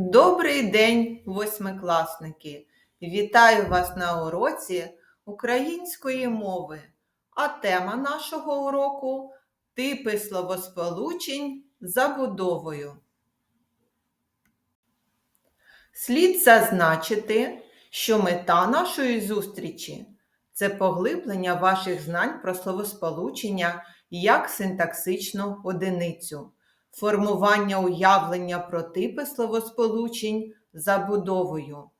Добрий день, восьмикласники! Вітаю вас на уроці української мови. А тема нашого уроку типи словосполучень забудовою. Слід зазначити, що мета нашої зустрічі це поглиблення ваших знань про словосполучення як синтаксичну одиницю формування уявлення про типи словосполучень забудовою.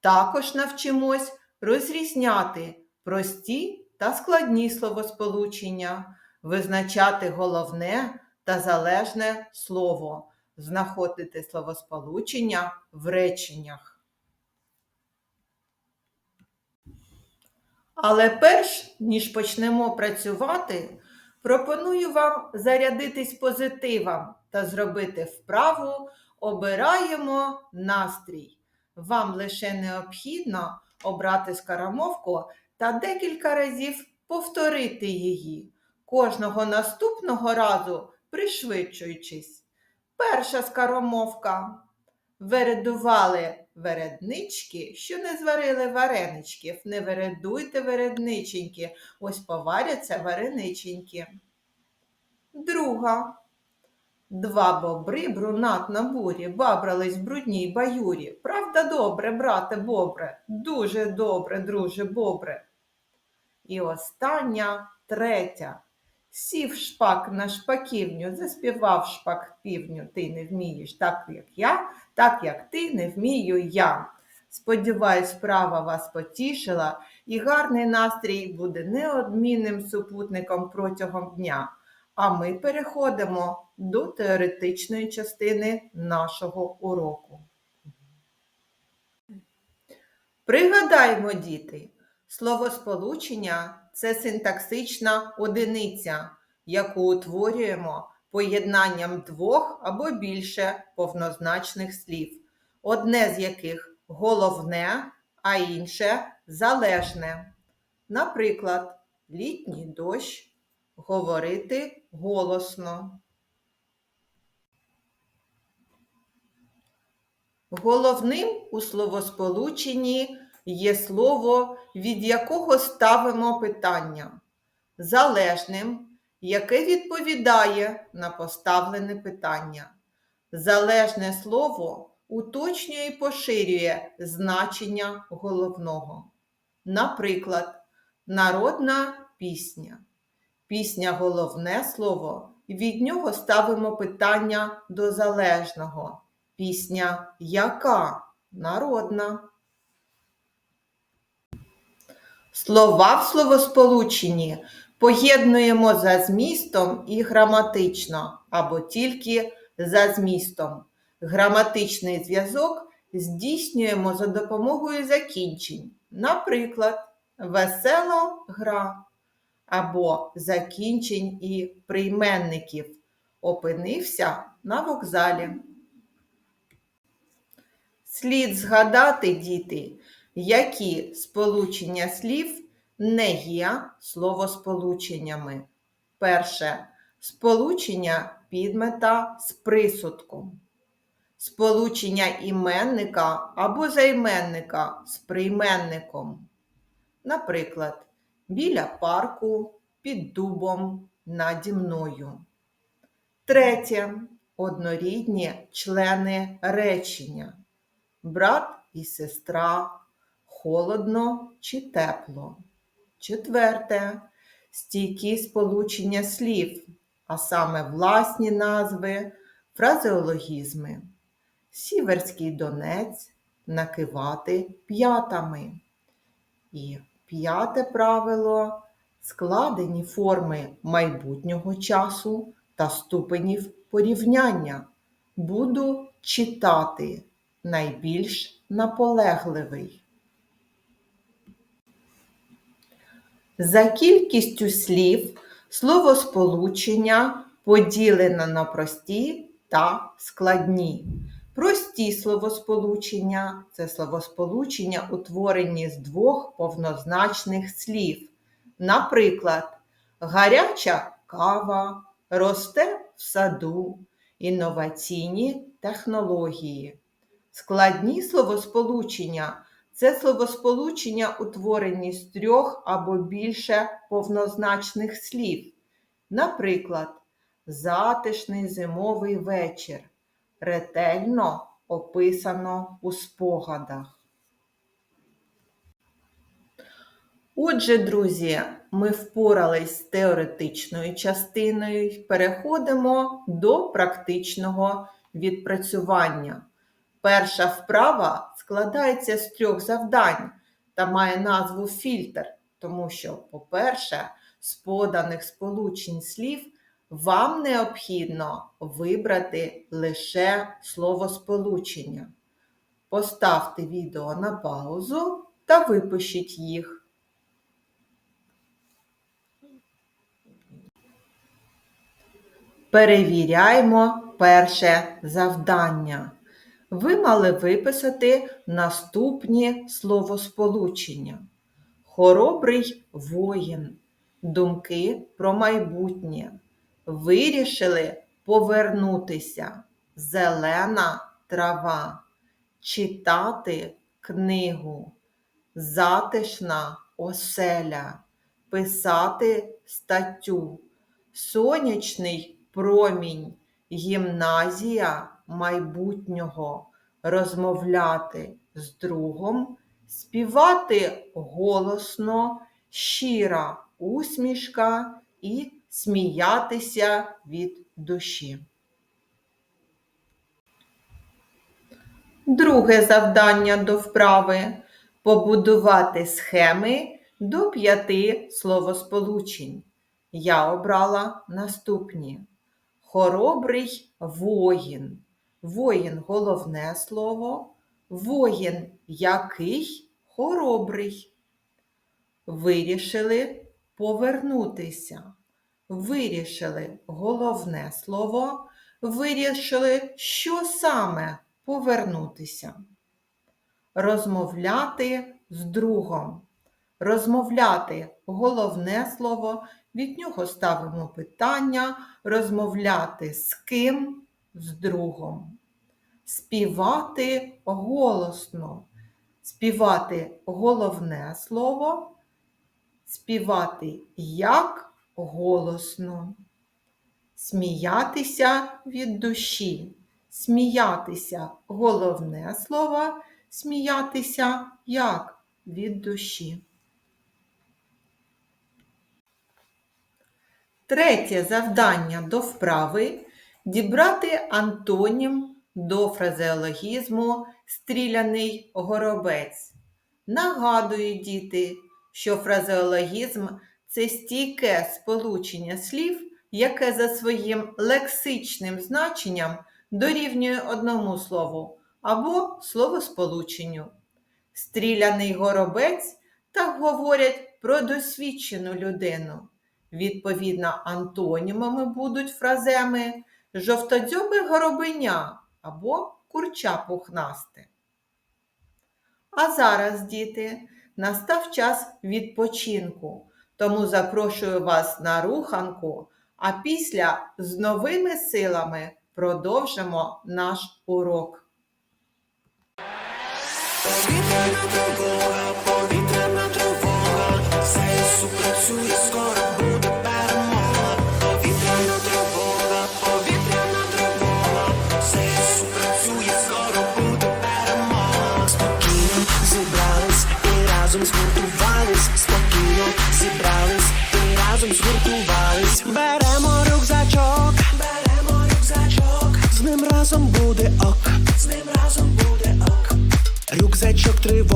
Також навчимось розрізняти прості та складні словосполучення, визначати головне та залежне слово, знаходити словосполучення в реченнях. Але перш ніж почнемо працювати, пропоную вам зарядитись позитивом та зробити вправу обираємо настрій. Вам лише необхідно обрати скарамовку та декілька разів повторити її, кожного наступного разу пришвидшуючись. Перша скаромовка. Вередували вереднички, що не зварили вареничків. Не вередуйте вередниченьки, ось поваряться варениченьки. Друга. Два бобри брунат на бурі бабрались в брудній баюрі. Правда, добре, брате бобре, дуже добре, друже бобре. І остання третя. Сів шпак на шпаківню, заспівав шпак півню, ти не вмієш так, як я, так як ти не вмію я. Сподіваюсь, справа вас потішила, і гарний настрій буде неодмінним супутником протягом дня. А ми переходимо до теоретичної частини нашого уроку. Пригадаймо, діти, словосполучення це синтаксична одиниця, яку утворюємо поєднанням двох або більше повнозначних слів, одне з яких головне, а інше залежне. Наприклад, літній дощ говорити голосно. Головним у словосполученні є слово, від якого ставимо питання, залежним, яке відповідає на поставлене питання. Залежне слово уточнює і поширює значення головного. Наприклад, народна пісня. Пісня головне слово, від нього ставимо питання до залежного. Пісня яка? Народна. Слова в словосполученні поєднуємо за змістом і граматично, або тільки за змістом. Граматичний зв'язок здійснюємо за допомогою закінчень. Наприклад, весела гра або закінчень і прийменників. Опинився на вокзалі. Слід згадати, діти, які сполучення слів не є словосполученнями. Перше сполучення підмета з присудком. Сполучення іменника або займенника з прийменником. Наприклад, біля парку, під дубом, наді мною. Третє однорідні члени речення. Брат і сестра, холодно чи тепло. Четверте стійкі сполучення слів, а саме власні назви, фразеологізми. Сіверський донець накивати п'ятами. І п'яте правило складені форми майбутнього часу та ступенів порівняння. Буду читати найбільш наполегливий. За кількістю слів словосполучення поділено на прості та складні. Прості словосполучення це словосполучення, утворені з двох повнозначних слів. Наприклад, гаряча кава росте в саду, інноваційні технології. Складні словосполучення це словосполучення, утворені з трьох або більше повнозначних слів. Наприклад, затишний зимовий вечір ретельно описано у спогадах. Отже, друзі, ми впорались з теоретичною частиною і переходимо до практичного відпрацювання. Перша вправа складається з трьох завдань та має назву фільтр, тому що, по-перше, з поданих сполучень слів вам необхідно вибрати лише словосполучення. Поставте відео на паузу та випишіть їх. Перевіряємо перше завдання. Ви мали виписати наступні словосполучення. Хоробрий воїн, думки про майбутнє. Вирішили повернутися. Зелена трава. Читати книгу. Затишна оселя. Писати статтю. Сонячний промінь. Гімназія майбутнього. Розмовляти з другом. Співати голосно, щира усмішка і сміятися від душі. Друге завдання до вправи побудувати схеми до п'яти словосполучень. Я обрала наступні: хоробрий воїн. Воїн головне слово. Воїн який хоробрий. Вирішили повернутися. Вирішили головне слово. Вирішили, що саме повернутися. Розмовляти з другом. Розмовляти головне слово, від нього ставимо питання, розмовляти з ким, з другом. Співати голосно. Співати головне слово, співати як голосно. Сміятися від душі. Сміятися головне слово, сміятися як від душі. Третє завдання до вправи дібрати антонім до фразеологізму стріляний горобець. Нагадую, діти, що фразеологізм це стійке сполучення слів, яке за своїм лексичним значенням дорівнює одному слову або словосполученню. Стріляний горобець так говорять про досвідчену людину. Відповідно, антонімами будуть фраземи жовтодзьобе горобеня або курча пухнасте. А зараз, діти, настав час відпочинку, тому запрошую вас на руханку, а після з новими силами продовжимо наш урок.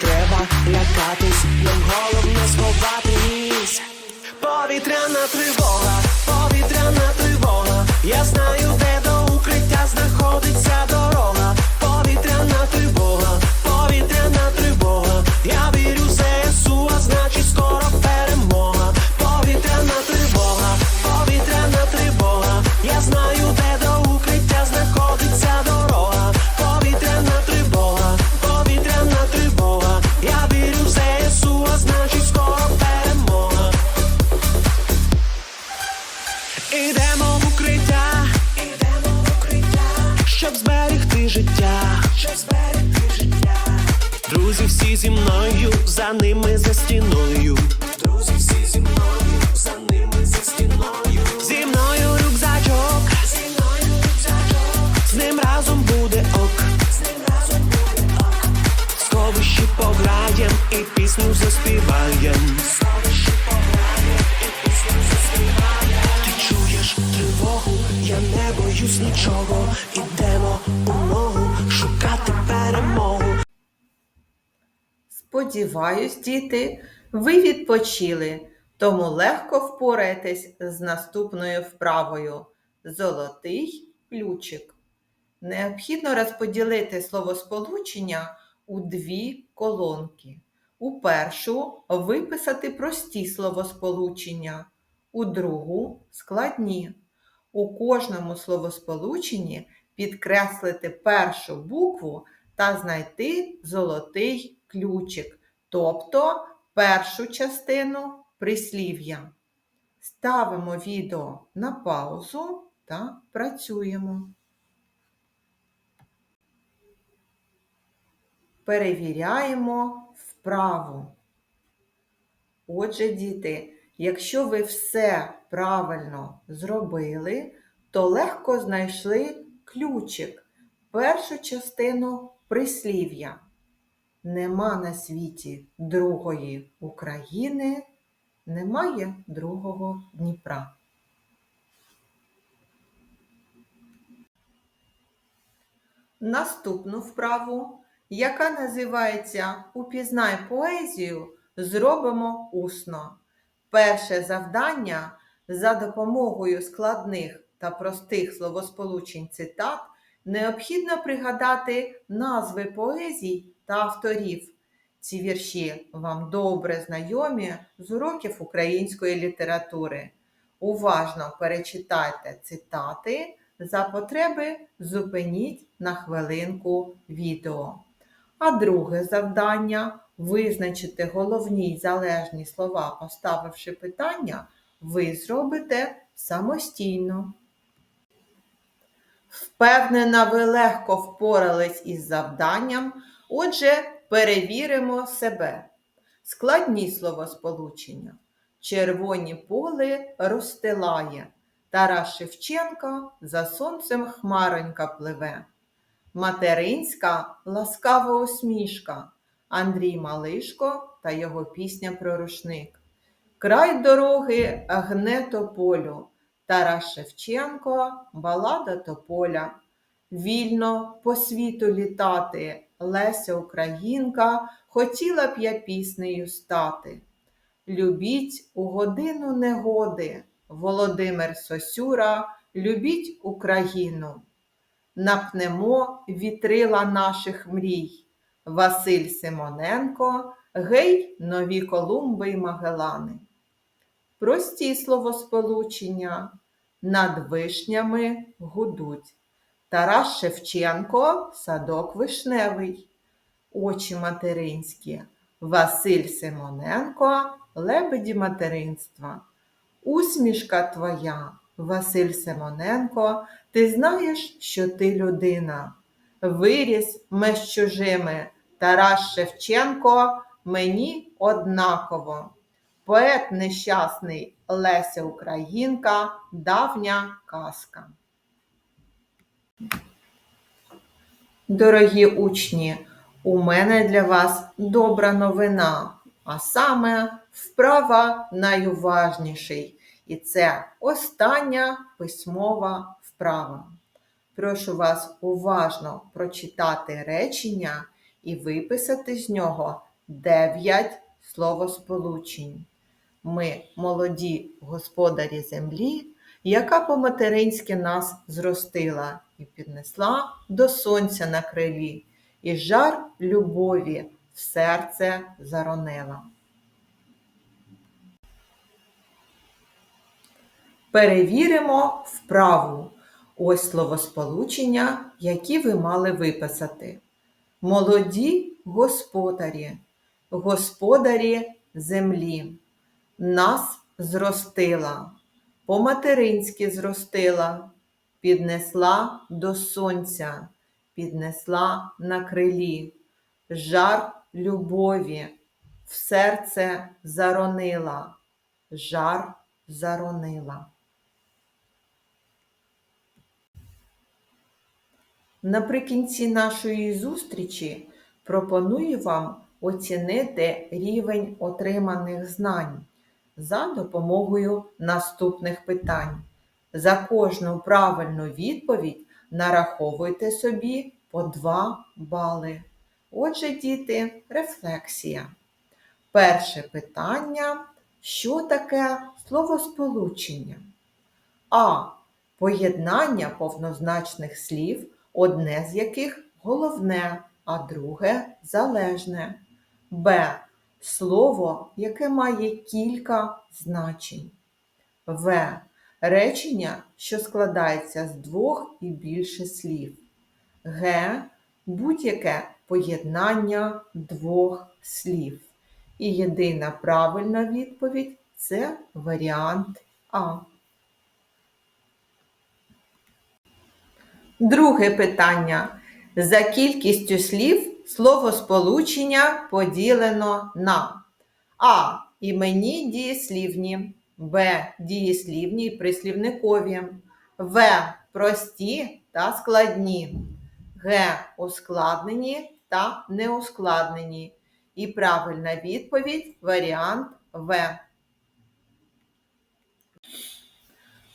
treva. Сподіваюсь, діти, ви відпочили, тому легко впораєтесь з наступною вправою Золотий ключик. Необхідно розподілити словосполучення у дві колонки. У першу виписати прості словосполучення, у другу складні. У кожному словосполученні підкреслити першу букву та знайти золотий ключик, тобто першу частину прислів'я. Ставимо відео на паузу та працюємо. Перевіряємо вправу. Отже, діти, якщо ви все правильно зробили, то легко знайшли ключик, першу частину прислів'я. Нема на світі другої України, немає другого Дніпра. Наступну вправу, яка називається Упізнай поезію, зробимо усно. Перше завдання за допомогою складних та простих словосполучень цитат необхідно пригадати назви поезій та авторів. Ці вірші вам добре знайомі з уроків української літератури. Уважно перечитайте цитати, за потреби зупиніть на хвилинку відео. А друге завдання визначити головні й залежні слова, поставивши питання, ви зробите самостійно. Впевнена, ви легко впорались із завданням, отже, перевіримо себе. Складні словосполучення. Червоні поли розстилає. Тарас Шевченко за сонцем хмаронька пливе. Материнська ласкава усмішка. Андрій Малишко та його пісня про рушник. Край дороги гне тополю. Тарас Шевченко, балада тополя. Вільно по світу літати, Леся Українка, хотіла б я піснею стати. Любіть у годину негоди, Володимир Сосюра, любіть Україну. Напнемо вітрила наших мрій, Василь Симоненко, гей, нові Колумби й Магелани. Прості словосполучення над вишнями гудуть. Тарас Шевченко садок вишневий. Очі материнські. Василь Симоненко лебеді материнства. Усмішка твоя, Василь Симоненко, ти знаєш, що ти людина. Виріс ми з чужими. Тарас Шевченко мені однаково. Поет нещасний Леся Українка, давня казка. Дорогі учні, у мене для вас добра новина, а саме вправа найуважніший. І це остання письмова вправа. Прошу вас уважно прочитати речення і виписати з нього 9 словосполучень. Ми молоді господарі землі, яка по-материнськи нас зростила і піднесла до сонця на крилі, і жар любові в серце заронила. Перевіримо вправу. Ось словосполучення, які ви мали виписати. Молоді господарі, господарі землі. Нас зростила, по-материнськи зростила, піднесла до сонця, піднесла на крилі, жар любові, в серце заронила, жар заронила. Наприкінці нашої зустрічі пропоную вам оцінити рівень отриманих знань за допомогою наступних питань. За кожну правильну відповідь нараховуйте собі по 2 бали. Отже, діти, рефлексія. Перше питання: що таке словосполучення? А. Поєднання повнозначних слів, одне з яких головне, а друге залежне. Б. Слово, яке має кілька значень. В. Речення, що складається з двох і більше слів. Г. Будь-яке поєднання двох слів. І єдина правильна відповідь це варіант А. Друге питання. За кількістю слів словосполучення поділено на А. Іменні дієслівні, Б. Дієслівні і прислівникові, В. Прості та складні, Г. Ускладнені та неускладнені. І правильна відповідь варіант В.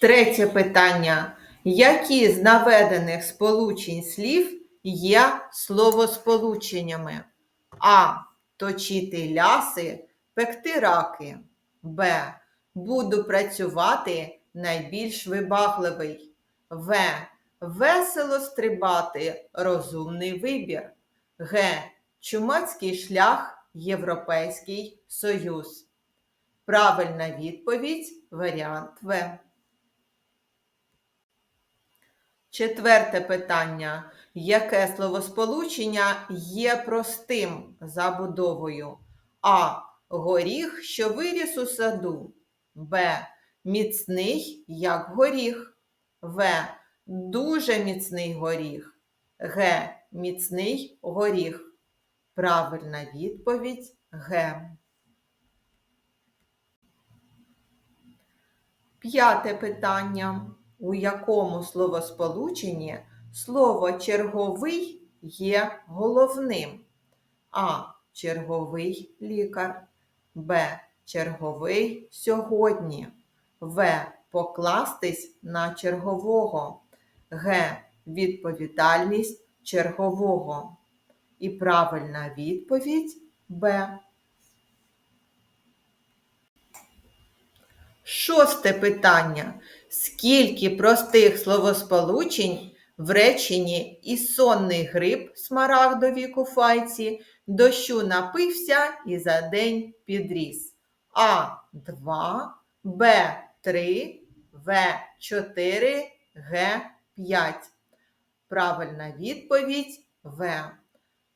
Третє питання. Які з наведених сполучень слів є словосполученнями? А. Точити ляси, пекти раки. Б. Буду працювати найбільш вибагливий. В. Весело стрибати розумний вибір. Г. Чумацький шлях Європейський Союз. Правильна відповідь варіант В. Четверте питання. Яке словосполучення є простим забудовою? А. Горіх, що виріс у саду. Б. Міцний, як горіх. В. Дуже міцний горіх. Г. Міцний горіх. Правильна відповідь Г. П'яте питання. У якому словосполученні слово черговий є головним? А. Черговий лікар. Б. Черговий сьогодні. В. Покластись на чергового. Г. Відповідальність чергового. І правильна відповідь Б. Шосте питання. Скільки простих словосполучень в реченні і сонний гриб смарагдові куфайці дощу напився і за день підріс? А. 2, Б. 3, В. 4, Г. 5. Правильна відповідь В.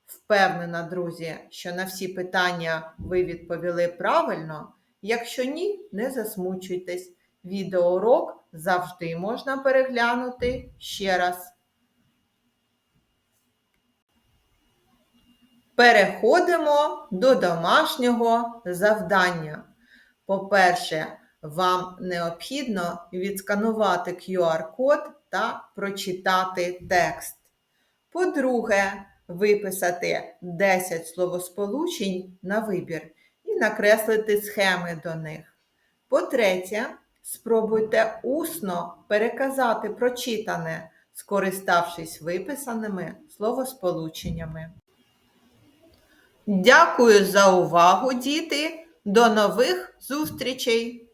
Впевнена, друзі, що на всі питання ви відповіли правильно. Якщо ні, не засмучуйтесь. Відеоурок завжди можна переглянути ще раз. Переходимо до домашнього завдання. По-перше, вам необхідно відсканувати QR-код та прочитати текст. По-друге, виписати 10 словосполучень на вибір і накреслити схеми до них. По-третє, спробуйте усно переказати прочитане, скориставшись виписаними словосполученнями. Дякую за увагу, діти! До нових зустрічей!